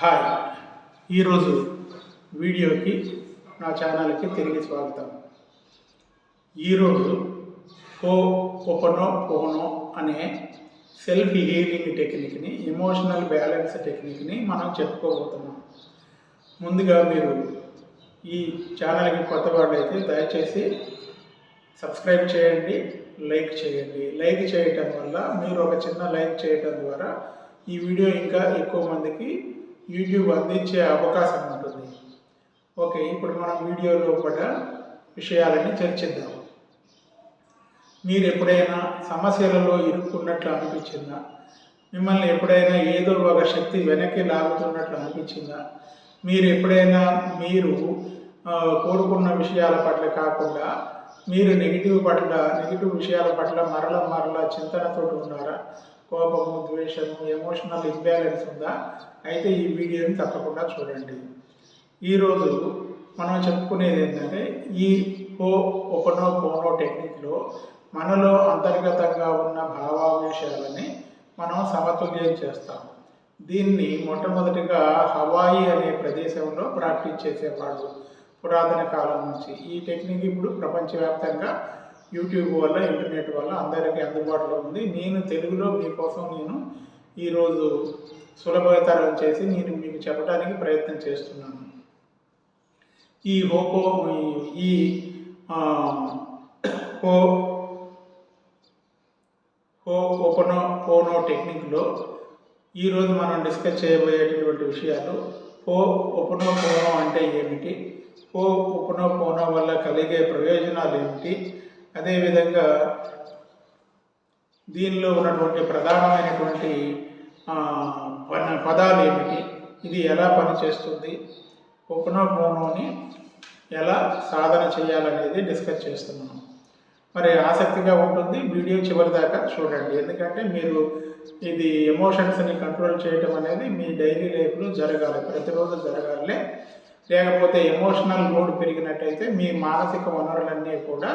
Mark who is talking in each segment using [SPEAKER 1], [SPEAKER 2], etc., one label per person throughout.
[SPEAKER 1] Hi. ఈరోజు వీడియోకి నా ఛానల్కి తిరిగి స్వాగతం. ఈరోజు ఓ ఒపనో పోనో అనే సెల్ఫ్ హీలింగ్ టెక్నిక్ని ఎమోషనల్ బ్యాలెన్స్ టెక్నిక్ని మనం చెప్పుకోబోతున్నాం. ముందుగా మీరు ఈ ఛానల్కి కొత్త వాళ్ళైతే దయచేసి సబ్స్క్రైబ్ చేయండి లైక్ చేయండి. లైక్ చేయటం వల్ల మీరు ఒక చిన్న లైక్ చేయటం ద్వారా ఈ వీడియో ఇంకా ఎక్కువ మందికి యూట్యూబ్ అందించే అవకాశం ఉంటుంది. ఓకే ఇప్పుడు మనం వీడియోలో కూడా విషయాలని చర్చిద్దాం. మీరు ఎప్పుడైనా సమస్యలలో ఇరుక్కున్నట్లు అనిపించిందా? మిమ్మల్ని ఎప్పుడైనా ఏదో ఒక శక్తి వెనక్కి లాగుతున్నట్లు అనిపించిందా? మీరు ఎప్పుడైనా మీరు కోరుకున్న విషయాల పట్ల కాకుండా మీరు నెగిటివ్ పట్ల నెగిటివ్ విషయాల పట్ల మరల మరల చింతనతో ఉన్నారా? కోపము ద్వేషము ఎమోషనల్ ఇంబ్యాలెన్స్ ఉందా? అయితే ఈ వీడియోని తప్పకుండా చూడండి. ఈరోజు మనం చెప్పుకునేది ఏంటంటే ఈ హో ఒపనో పోనో టెక్నిక్లో మనలో అంతర్గతంగా ఉన్న భావావేశాలని మనం సమతుల్యం చేస్తాం. దీన్ని మొట్టమొదటిగా హవాయి అనే ప్రదేశంలో ప్రాక్టీస్ చేసేవాళ్ళు పురాతన కాలం నుంచి. ఈ టెక్నిక్ ఇప్పుడు ప్రపంచవ్యాప్తంగా యూట్యూబ్ వల్ల ఇంటర్నెట్ వల్ల అందరికీ అందుబాటులో ఉంది. నేను తెలుగులో మీకోసం నేను ఈరోజు సులభతరం చేసి నేను మీకు చెప్పడానికి ప్రయత్నం చేస్తున్నాను. ఈ ఓపో ఈ- హో హో ఓపెనో పోనో టెక్నిక్లో ఈరోజు మనం డిస్కస్ చేయబోయేటటువంటి విషయాలు హో ఓపెనో పోనో అంటే ఏమిటి? హో ఓపెనో పోనో వల్ల కలిగే ప్రయోజనాలు ఏమిటి? అదేవిధంగా దీనిలో ఉన్నటువంటి ప్రధానమైనటువంటి పదాలు ఏమిటి? ఇది ఎలా పనిచేస్తుంది? ఓపెనో ఎలా సాధన చేయాలనేది డిస్కస్ చేస్తున్నాను మరి ఆసక్తిగా ఉంటుంది వీడియో చివరి దాకా చూడండి. ఎందుకంటే మీరు ఇది ఎమోషన్స్ని కంట్రోల్ చేయటం అనేది మీ డైలీ లైఫ్లో జరగాలి ప్రతిరోజు జరగాలి. లేకపోతే ఎమోషనల్ మూడ్ పెరిగినట్టయితే మీ మానసిక వనరులన్నీ కూడా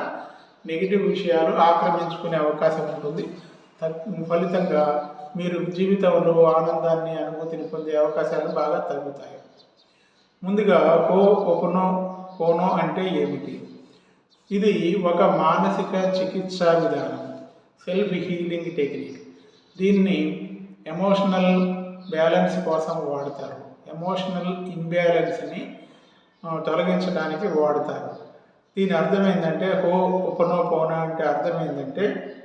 [SPEAKER 1] నెగిటివ్ విషయాలు ఆక్రమించుకునే అవకాశం ఉంటుంది. ఫలితంగా మీరు జీవితంలో ఆనందాన్ని అనుభూతిని పొందే అవకాశాలు బాగా తగ్గుతాయి. ముందుగా హో ఓపెనో కోనో అంటే ఏమిటి? ఇది ఒక మానసిక చికిత్సా విధానం. Self healing technique. దీన్ని ఎమోషనల్ బ్యాలెన్స్ కోసం వాడతారు. ఎమోషనల్ ఇంబ్యాలెన్స్ని తొలగించడానికి వాడతారు. దీని అర్థం ఏంటంటే హో ఉపనో పోనో అంటే అర్థం ఏంటంటే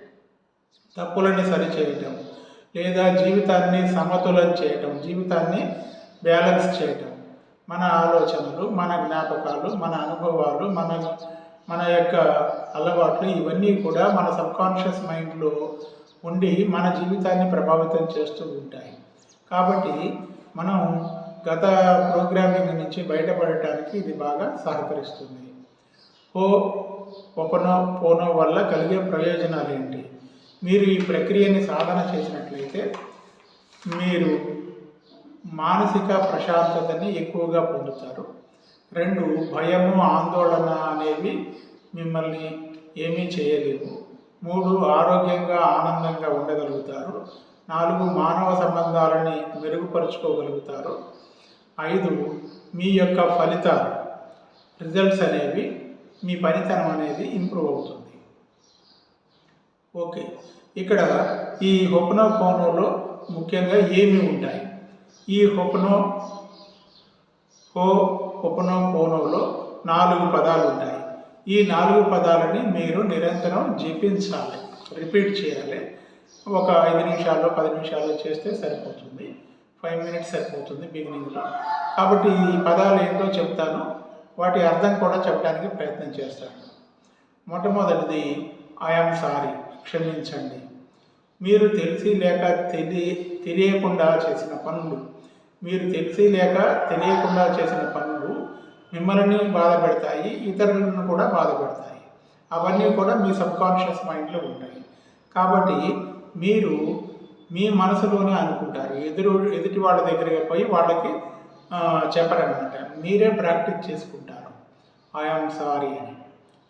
[SPEAKER 1] తప్పులని సరిచేయటం లేదా జీవితాన్ని సమతులం చేయటం జీవితాన్ని బ్యాలెన్స్ చేయటం. మన ఆలోచనలు మన జ్ఞాపకాలు మన అనుభవాలు మన మన యొక్క అలవాట్లు ఇవన్నీ కూడా మన సబ్కాన్షియస్ మైండ్లో ఉండి మన జీవితాన్ని ప్రభావితం చేస్తూ ఉంటాయి. కాబట్టి మనం గత ప్రోగ్రామింగ్ నుంచి బయటపడటానికి ఇది బాగా సహకరిస్తుంది. ఓ ఒపనో పోనో వల్ల కలిగే ప్రయోజనాలు ఏంటి? మీరు ఈ ప్రక్రియని సాధన చేసినట్లయితే మీరు మానసిక ప్రశాంతతని ఎక్కువగా పొందుతారు. రెండు భయము ఆందోళన అనేవి మిమ్మల్ని ఏమీ చేయలేవు. మూడు ఆరోగ్యంగా ఆనందంగా ఉండగలుగుతారు. నాలుగు మానవ సంబంధాలని మెరుగుపరుచుకోగలుగుతారు. ఐదు మీ యొక్క ఫలితాలు రిజల్ట్స్ అనేవి మీ పనితనం అనేది ఇంప్రూవ్ అవుతుంది. ఓకే. ఇక్కడ ఈ హొపనో పోనోలో ముఖ్యంగా ఏమి ఉంటాయి? ఈ హొపనో హో హొపనో పోనోలో నాలుగు పదాలు ఉంటాయి. ఈ నాలుగు పదాలని మీరు నిరంతరం జపించాలి. రిపీట్ చేయాలి. ఒక ఐదు నిమిషాల్లో పది నిమిషాల్లో చేస్తే సరిపోతుంది. ఫైవ్ మినిట్స్ సరిపోతుంది బిగినింగ్లో. కాబట్టి ఈ పదాలు ఏంటో చెప్తాను. వాటి అర్థం కూడా చెప్పడానికి ప్రయత్నం చేస్తాను మొట్టమొదటిది ఐఎమ్ సారీ క్షమించండి. మీరు తెలిసి లేక తెలియ తెలియకుండా చేసిన పనులు మీరు తెలిసి లేక తెలియకుండా చేసిన పనులు మిమ్మల్ని బాధ పెడతాయి ఇతరులను కూడా బాధ పెడతాయి అవన్నీ కూడా మీ సబ్కాన్షియస్ మైండ్లో ఉంటాయి. కాబట్టి మీరు మీ మనసులోనే అనుకుంటారు. ఎదురు ఎదుటి వాళ్ళ దగ్గరికి పోయి వాళ్ళకి ఆ, చెప్పరన్నమాట. మీరే ప్రాక్టీస్ చేసుకుంటారు. ఐఎమ్ సారీ అని.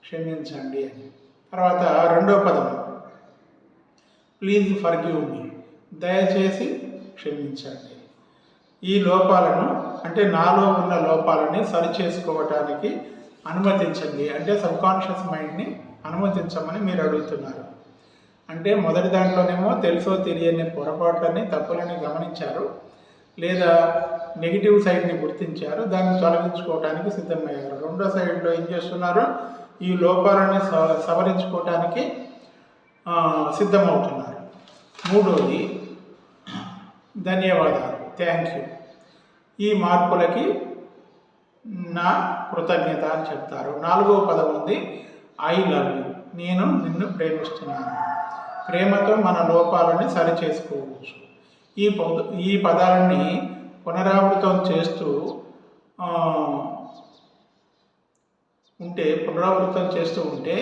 [SPEAKER 1] క్షమించండి అని. తర్వాత రెండో పదం. ప్లీజ్ ఫర్గివ్ మీ దయచేసి క్షమించండి. ఈ లోపాలను అంటే నాలో ఉన్న లోపాలని సరి చేసుకోవటానికి అనుమతించండి. అంటే సబ్కాన్షియస్ మైండ్ని అనుమతించమని మీరు అడుగుతున్నారు. అంటే మొదటి దాంట్లోనేమో తెలుసో తెలియని పొరపాట్లని తప్పులని గమనించారు. లేదా నెగిటివ్ సైడ్ని గుర్తించారు. దాన్ని తొలగించుకోవడానికి సిద్ధమయ్యారు. రెండో సైడ్లో ఏం చేస్తున్నారు? ఈ లోపాలని స- సవరించుకోవటానికి సిద్ధమవుతున్నారు. మూడోది ధన్యవాదాలు. థ్యాంక్ యూ ఈ మార్పులకి నా కృతజ్ఞత అని చెప్తారు. నాలుగో పదం ఉంది ఐ లవ్ యూ నేను నిన్ను ప్రేమిస్తున్నాను. ప్రేమతో మన లోపాలని సరిచేసుకోవచ్చు. ఈ పద ఈ పదాలని పునరావృతం చేస్తూ ఉంటే పునరావృతం చేస్తూ ఉంటే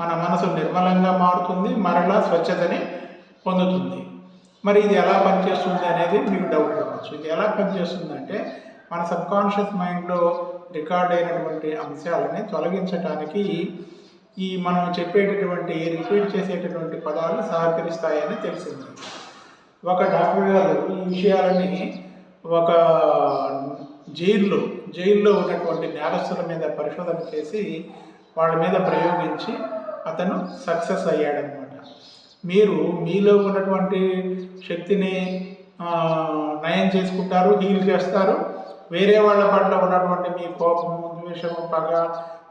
[SPEAKER 1] మన మనసు నిర్మలంగా మారుతుంది మరలా స్వచ్ఛతని పొందుతుంది. మరి ఇది ఎలా పనిచేస్తుంది అనేది మీకు డౌట్ రావచ్చు ఇది ఎలా పనిచేస్తుంది అంటే మన సబ్కాన్షియస్ మైండ్లో రికార్డ్ అయినటువంటి అంశాలని తొలగించడానికి ఈ మనం చెప్పేటటువంటి రిపీట్ చేసేటటువంటి పదాలు సహకరిస్తాయని తెలిసింది. ఒక డాక్టర్ గారు ఈ విషయాలని ఒక జైల్లో జైల్లో ఉన్నటువంటి నేరస్తుల మీద పరిశోధన చేసి వాళ్ళ మీద ప్రయోగించి అతను సక్సెస్ అయ్యాడనమాట. మీరు మీలో ఉన్నటువంటి శక్తిని నయం చేసుకుంటారు హీల్ చేస్తారు. వేరే వాళ్ళ పట్ల ఉన్నటువంటి మీ కోపము ద్వేషము పగ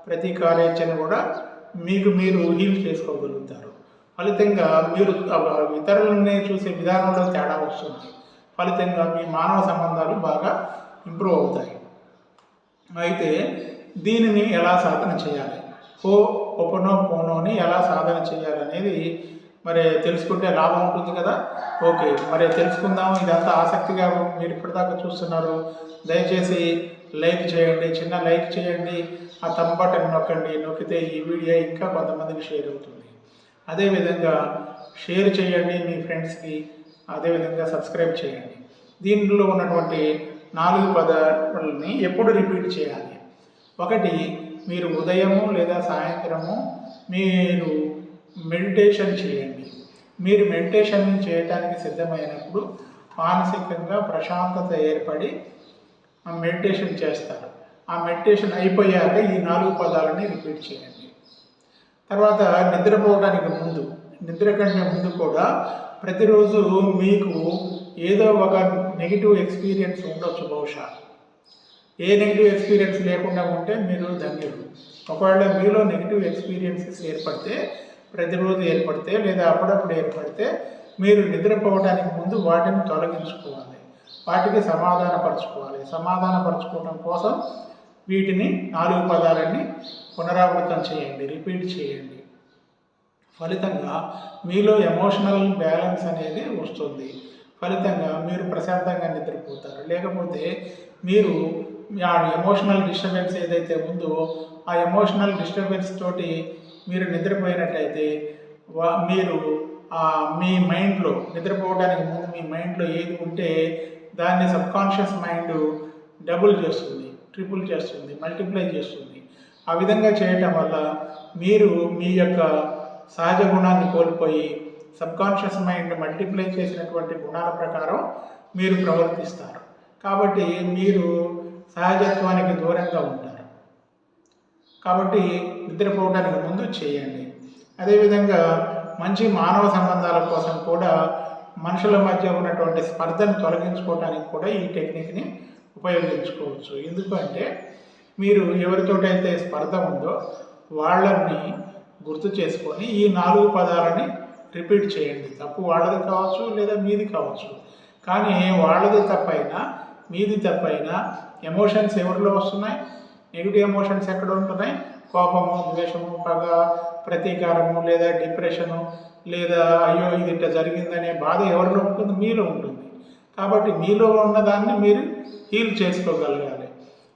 [SPEAKER 1] ప్రతీకారేచ్చని కూడా మీకు మీరు హీల్ చేసుకోగలుగుతారు. ఫలితంగా మీరు ఆ ఇతరులని చూసే విధానంలో తేడా వస్తుంది. ఫలితంగా మీ మానవ సంబంధాలు బాగా ఇంప్రూవ్ అవుతాయి. అయితే దీనిని ఎలా సాధన చేయాలి? హో ఒపనో పోనోని ఎలా సాధన చేయాలి అనేది మరి తెలుసుకుంటే లాభం ఉంటుంది కదా? ఓకే మరి తెలుసుకుందాం ఇదంతా ఆసక్తిగా మీరు ఇప్పటిదాకా చూస్తున్నారు. దయచేసి లైక్ చేయండి చిన్న లైక్ చేయండి ఆ తమ్ బటన్ నొక్కండి. నొక్కితే ఈ వీడియో ఇంకా కొంతమందికి షేర్ అవుతుంది. అదేవిధంగా షేర్ చేయండి మీ ఫ్రెండ్స్కి. అదేవిధంగా సబ్స్క్రైబ్ చేయండి. దీనిలో ఉన్నటువంటి నాలుగు పదాలని ఎప్పుడు రిపీట్ చేయాలి? ఒకటి మీరు ఉదయము లేదా సాయంత్రము మీరు మెడిటేషన్ చేయండి. మీరు మెడిటేషన్ చేయడానికి సిద్ధమైనప్పుడు మానసికంగా ప్రశాంతత ఏర్పడి మెడిటేషన్ చేస్తారు. ఆ మెడిటేషన్ అయిపోయాక ఈ నాలుగు పదాలని రిపీట్ చేయండి. తర్వాత నిద్రపోవడానికి ముందు నిద్ర కంటే ముందు కూడా ప్రతిరోజు మీకు ఏదో ఒక నెగిటివ్ ఎక్స్పీరియన్స్ ఉండొచ్చు బహుశా. ఏ నెగిటివ్ ఎక్స్పీరియన్స్ లేకుండా ఉంటే మీరు ధన్యులు. ఒకవేళ మీలో నెగిటివ్ ఎక్స్పీరియన్సెస్ ఏర్పడితే ప్రతిరోజు ఏర్పడితే లేదా అప్పుడప్పుడు ఏర్పడితే మీరు నిద్రపోవడానికి ముందు వాటిని తొలగించుకోవాలి. వాటికి సమాధానపరచుకోవాలి. సమాధానపరచుకోవడం కోసం వీటిని నాలుగు పదాలన్నీ పునరావృతం చేయండి రిపీట్ చేయండి. ఫలితంగా మీలో ఎమోషనల్ బ్యాలెన్స్ అనేది వస్తుంది. ఫలితంగా మీరు ప్రశాంతంగా నిద్రపోతారు. లేకపోతే మీరు ఆ ఎమోషనల్ డిస్టర్బెన్స్ ఏదైతే ఉందో ఆ ఎమోషనల్ డిస్టర్బెన్స్ తోటి మీరు నిద్రపోయినట్టయితే మీరు ఆ మీ మైండ్లో నిద్రపోవడానికి ముందు మీ మైండ్లో ఏది ఉంటే దాన్ని సబ్కాన్షియస్ మైండ్ డబుల్ చేస్తుంది ట్రిపుల్ చేస్తుంది మల్టిప్లై చేస్తుంది. ఆ విధంగా చేయటం వల్ల మీరు మీ యొక్క సహజ గుణాన్ని కోల్పోయి సబ్కాన్షియస్ మైండ్ మల్టిప్లై చేసినటువంటి గుణాల ప్రకారం మీరు ప్రవర్తిస్తారు. కాబట్టి మీరు సహజత్వానికి దూరంగా ఉంటారు. కాబట్టి నిద్రపోవడానికి ముందు చేయండి. అదేవిధంగా మంచి మానవ సంబంధాల కోసం కూడా మనుషుల మధ్య ఉన్నటువంటి స్పర్ధను తొలగించుకోవడానికి కూడా ఈ టెక్నిక్ని ఉపయోగించుకోవచ్చు. ఎందుకంటే మీరు ఎవరితోటైతే స్పర్ధ ఉందో వాళ్ళని గుర్తు చేసుకొని ఈ నాలుగు పదాలని రిపీట్ చేయండి. తప్పు వాళ్ళది కావచ్చు లేదా మీది కావచ్చు. కానీ వాళ్ళది తప్పైనా మీది తప్పైనా ఎమోషన్స్ ఎవరిలో వస్తున్నాయి? నెగిటివ్ ఎమోషన్స్ ఎక్కడ ఉంటున్నాయి? కోపము ద్వేషము పగ ప్రతీకారము లేదా డిప్రెషను లేదా అయ్యో ఇది ఇట్లా జరిగిందనే బాధ ఎవరిలో ఉంటుంది? మీలో ఉంటుంది. కాబట్టి మీలో ఉన్నదాన్ని మీరు హీల్ చేసుకోగలగాలి.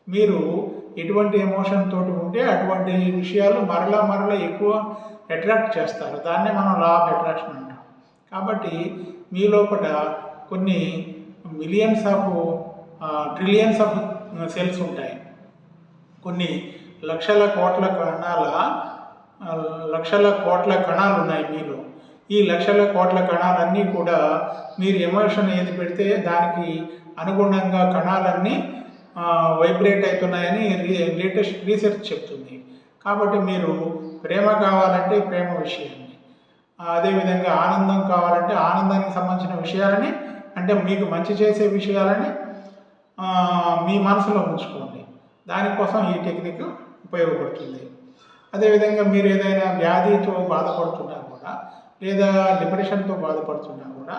[SPEAKER 1] మీరు ఎటువంటి ఎమోషన్ తోటి ఉంటే అటువంటి విషయాలు మరలా మరలా ఎక్కువ అట్రాక్ట్ చేస్తారు. దాన్నే మనం లా ఆఫ్ అట్రాక్షన్ అంటాం. కాబట్టి మీ లోపల కొన్ని millions of trillions of cells ఉంటాయి. కొన్ని లక్షల కోట్ల కణాల లక్షల కోట్ల కణాలు ఉన్నాయి మీలో. ఈ లక్షల కోట్ల కణాలన్నీ కూడా మీరు ఎమోషన్ ఏది పెడితే దానికి అనుగుణంగా కణాలన్నీ వైబ్రేట్ అవుతున్నాయని లేటెస్ట్ రీసెర్చ్ చెప్తుంది. కాబట్టి మీరు ప్రేమ కావాలంటే ప్రేమ విషయాన్ని అదేవిధంగా ఆనందం కావాలంటే ఆనందానికి సంబంధించిన విషయాలని అంటే మీకు మంచి చేసే విషయాలని మీ మనసులో ఉంచుకోండి. దానికోసం ఈ టెక్నిక్ ఉపయోగపడుతుంది. అదేవిధంగా మీరు ఏదైనా వ్యాధితో బాధపడుతున్నా కూడా లేదా డిప్రెషన్తో బాధపడుతున్నా కూడా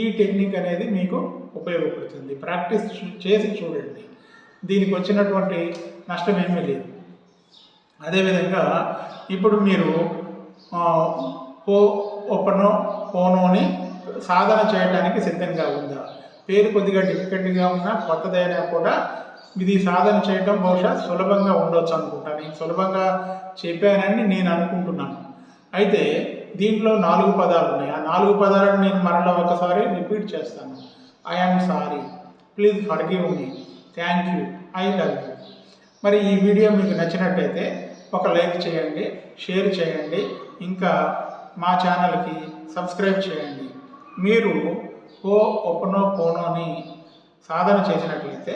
[SPEAKER 1] ఈ టెక్నిక్ అనేది మీకు ఉపయోగపడుతుంది. ప్రాక్టీస్ చేసి చూడండి. దీనికి వచ్చినటువంటి నష్టం ఏమీ లేదు. అదేవిధంగా ఇప్పుడు మీరు పో ఓపెనో పోనోని సాధన చేయడానికి సిద్ధంగా ఉందా? పేరు కొద్దిగా డిఫికల్ట్గా ఉన్నా కొత్తదైనా కూడా ఇది సాధన చేయడం బహుశా సులభంగా ఉండొచ్చు అనుకుంటా. నేను సులభంగా చెప్పానని నేను అనుకుంటున్నాను. అయితే దీంట్లో నాలుగు పదాలు ఉన్నాయి. ఆ నాలుగు పదాలను నేను మరలా ఒకసారి రిపీట్ చేస్తాను. I am sorry. Please forgive me. Thank you I love you మరి ఈ వీడియో మీకు నచ్చినట్టయితే ఒక లైక్ చేయండి షేర్ చేయండి ఇంకా మా ఛానల్కి సబ్స్క్రైబ్ చేయండి. మీరు ఓ ఒప్పనో పోనోని సాధన చేసినట్లయితే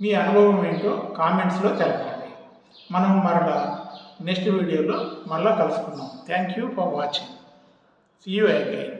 [SPEAKER 1] మీ అనుభవం ఏంటో కామెంట్స్లో తెలపండి. మనం మరలా నెక్స్ట్ వీడియోలో మళ్ళీ కలుసుకుందాం. Thank you for watching see you again